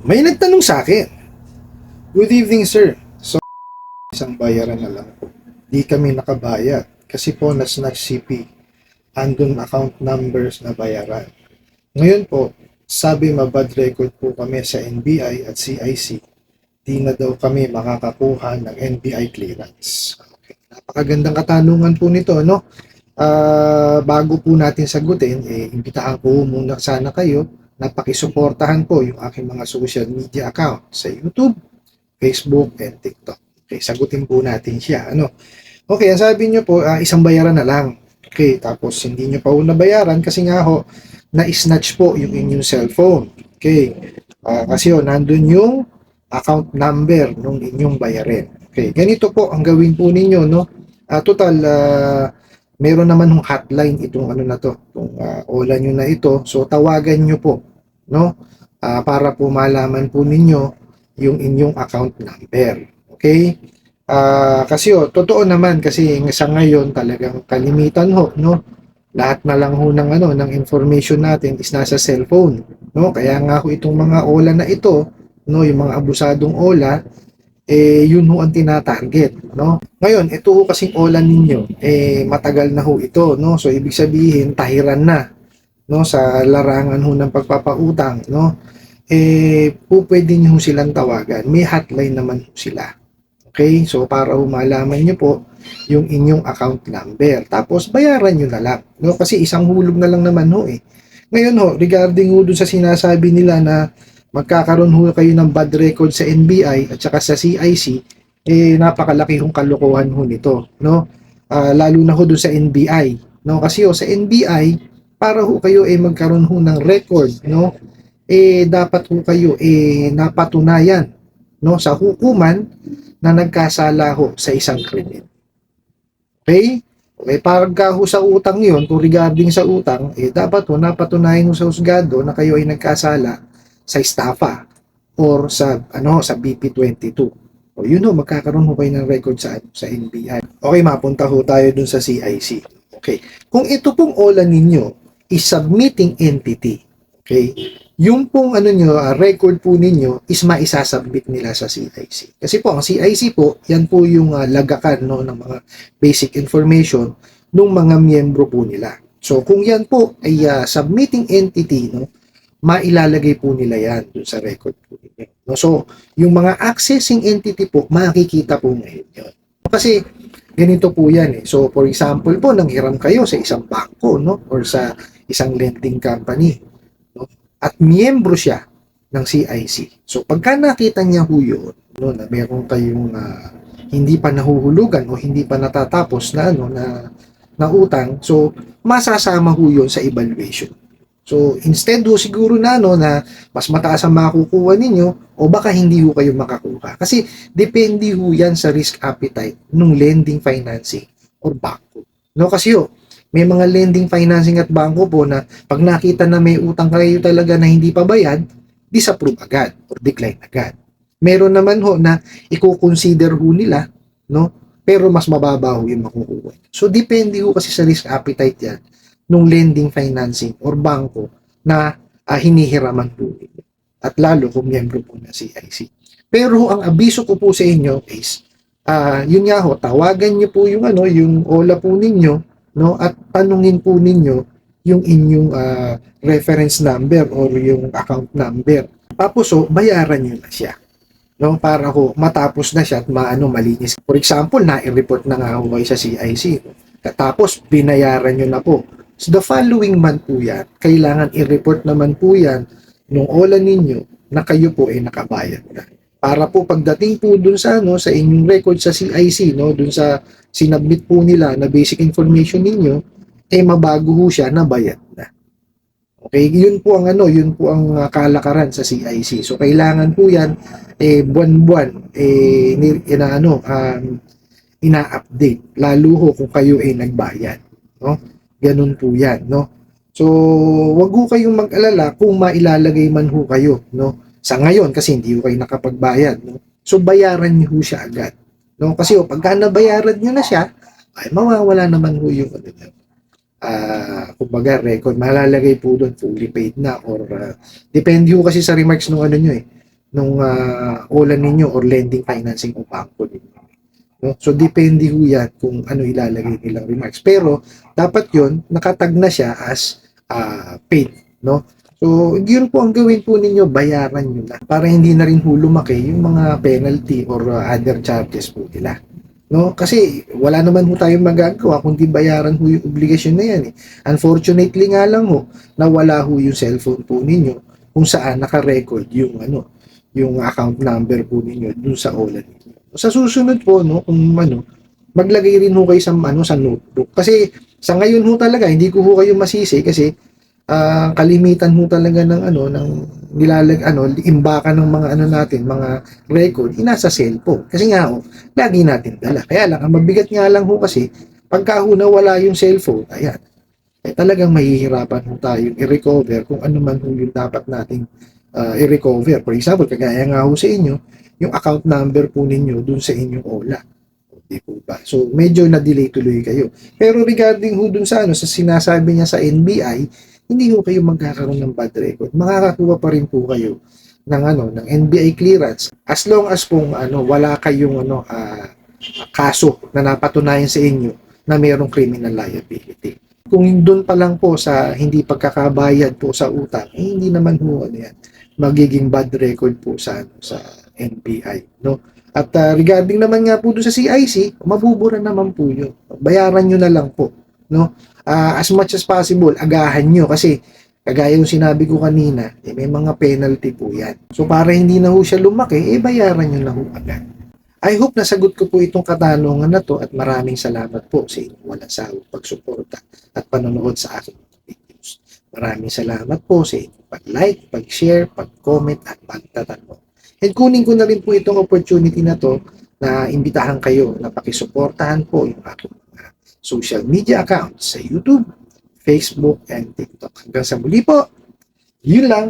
May nagtanong sa akin. Good evening, sir. So, isang bayaran na lang. Di kami nakabayad kasi po na-snatch CP. Andun account numbers na bayaran. Ngayon po, sabi mabad record po kami sa NBI at CIC. Di na daw kami makakakuha ng NBI clearance. Okay. Napakagandang katanungan po nito, no? Ah, bago po natin sagutin, eh, imbitahan ko muna sana kayo na pakisuportahan po yung aking mga social media account sa YouTube, Facebook, and TikTok. Okay, sagutin po natin siya. Ano? Okay, ang sabi nyo po, ah, isang bayaran na lang. Okay, tapos hindi nyo pa ho nabayaran kasi nga ho, na-snatch po yung inyong cellphone. Okay, Ah, kasi ho, nandun yung account number nung inyong bayarin. Okay, ganito po ang gawin po ninyo, no? Ah, total, ah, meron naman yung hotline itong ano na to, itong uh, ola nyo na ito. So, tawagan nyo po, no? Ah, para po malaman po ninyo yung inyong account number. Okay? Ah, kasi oh, totoo naman kasi sa ngayon talagang kalimitan ho, no? Lahat na lang ho ng ano ng information natin is nasa cellphone, no? Kaya nga ho itong mga ola na ito, no, yung mga abusadong ola, eh yun ho ang tinatarget, no? Ngayon, ito ho kasing ola ninyo, eh matagal na ho ito, no? So ibig sabihin tahiran na, no, sa larangan ho ng pagpapautang, no? Eh po pwede niyo silang tawagan. May hotline naman ho sila. Okay? So para ho malaman niyo po yung inyong account number. Tapos bayaran niyo na lang, no? Kasi isang hulog na lang naman ho eh. Ngayon ho, regarding ho dun sa sinasabi nila na magkakaroon ho kayo ng bad record sa NBI at saka sa CIC, eh napakalaki hong kalokohan ho nito, no? Ah, lalo na ho doon sa NBI, no? Kasi ho sa NBI, para ho kayo eh magkaroon ho ng record, no? Eh dapat ho kayo eh napatunayan, no, sa hukuman na nagkasala ho sa isang krimen. Okay? Okay, pagka ho sa utang yon, kung regarding sa utang, eh dapat ho napatunayan ho sa husgado na kayo ay nagkasala sa estafa or sa ano sa BP22. O yun ho, magkakaroon ho kayo ng record sa sa NBI. Okay, mapunta ho tayo dun sa CIC. Okay. Kung ito pong OLA ninyo is submitting entity, okay, yung pong ano nyo, ah, record po ninyo is maisasubmit nila sa CIC. Kasi po, ang CIC po, yan po yung ah, lagakan no, ng mga basic information ng mga miyembro po nila. So, kung yan po ay ah, submitting entity, no, mailalagay po nila yan dun sa record po ninyo. No? So, yung mga accessing entity po, makikita po ngayon yun. Kasi, ganito po yan eh. So, for example po, nanghiram kayo sa isang bangko, no? Or sa isang lending company, no? At miyembro siya ng CIC. So, pagka nakita niya ho yun, no, na meron kayong ah, hindi pa nahuhulugan o hindi pa natatapos na ano na na utang, so masasama ho yun sa evaluation. So, instead ho siguro na no na mas mataas ang makukuha ninyo o baka hindi ho kayo makakuha. Kasi depende ho yan sa risk appetite ng lending financing or bangko. No, kasi ho, may mga lending financing at bangko po na pag nakita na may utang kayo talaga na hindi pa bayad, disapprove agad or decline agad. Meron naman ho na i-consider ho nila, no? Pero mas mababa ho yung makukuha. So, depende ho kasi sa risk appetite yan nung lending financing or bangko na ah, hinihiraman po ninyo. At lalo kung miyembro po ng CIC. Pero ang abiso ko po sa inyo is, ah yun nga ho, tawagan niyo po yung ano, yung OLA po ninyo, no? At tanungin po ninyo yung inyong ah, reference number or yung account number. Tapos ho, bayaran niyo na siya. No, para ho matapos na siya at maano malinis. For example, na-report na nga ho sa CIC. Tapos binayaran niyo na po. So the following month po yan, kailangan i-report naman po yan nung OLA ninyo na kayo po ay nakabayad na. Para po pagdating po dun sa ano sa inyong record sa CIC no, dun sa sinubmit po nila na basic information ninyo, eh mabago ho siya na bayad na. Okay, yun po ang ano, yun po ang uh, kalakaran sa CIC. So kailangan po yan eh buwan-buwan eh ina ano um, ina-update lalo ho kung kayo ay nagbayad, no? Ganun po 'yan, no? So, wag ho kayong mag-alala kung mailalagay man ho kayo, no? Sa ngayon kasi hindi ho kayo nakapagbayad, no? So, bayaran niyo siya agad, no? Kasi ho, pagka nabayaran niyo na siya, ay mawawala naman ho yung ano. Ah, kumbaga record malalagay po doon fully paid na or ah, depende ho kasi sa remarks ng ano niyo eh nung ah, OLA ninyo or lending financing o bangko ninyo. No? So, depende ho yan kung ano ilalagay nilang remarks. Pero, dapat yon nakatag na siya as ah, paid. No? So, yun po ang gawin po ninyo, bayaran nyo na para hindi na rin ho lumaki yung mga penalty or ah, other charges po nila. No? Kasi wala naman ho tayong magagawa kundi bayaran ho yung obligasyon na yan. Eh. Unfortunately nga lang ho, nawala ho yung cellphone po ninyo kung saan naka-record yung ano, yung account number po ninyo dun sa OLA ninyo. Sa susunod po, no, kung ano, maglagay rin ho kayo sa, ano, sa notebook. Kasi sa ngayon ho talaga, hindi ko ho kayo masisi kasi ah, kalimitan ho talaga ng ano, ng nilalag, ano, imbakan ng mga ano natin, mga record, inasa cellphone. Kasi nga ho, lagi natin dala. Kaya lang, ang mabigat nga lang ho kasi, pagka ho nawala yung cellphone, ayan, eh, talagang mahihirapan ho tayo i-recover kung ano man ho yung dapat nating uh, i-recover. For example, kagaya nga ho sa inyo, yung account number po ninyo dun sa inyong OLA. Di po ba? So, medyo na-delay tuloy kayo. Pero regarding ho dun sa ano, sa sinasabi niya sa NBI, hindi ho kayo magkakaroon ng bad record. Makakakuha pa rin po kayo ng ano, ng NBI clearance as long as pong ano, wala kayong ano, ah, kaso na napatunayan sa inyo na mayroong criminal liability. Kung doon pa lang po sa hindi pagkakabayad po sa utang, eh, hindi naman ho ano yan, magiging bad record po sa ano, sa NBI, no? At ah, regarding naman nga po doon sa CIC, mabubura naman po 'yun. Bayaran nyo na lang po, no? Ah, as much as possible, agahan nyo kasi kagaya yung sinabi ko kanina, eh, may mga penalty po 'yan. So para hindi na ho siya lumaki, eh bayaran nyo na ho agad. I hope nasagot ko po itong katanungan na to at maraming salamat po sa inyong walang sawang pagsuporta at panonood sa aking videos. Maraming salamat po sa inyong pag-like, pag-share, pag-comment at pagtatanong. And kunin ko na rin po itong opportunity na to na imbitahan kayo na pakisuportahan po yung aking social media accounts sa YouTube, Facebook, and TikTok. Hanggang sa muli po, yun lang.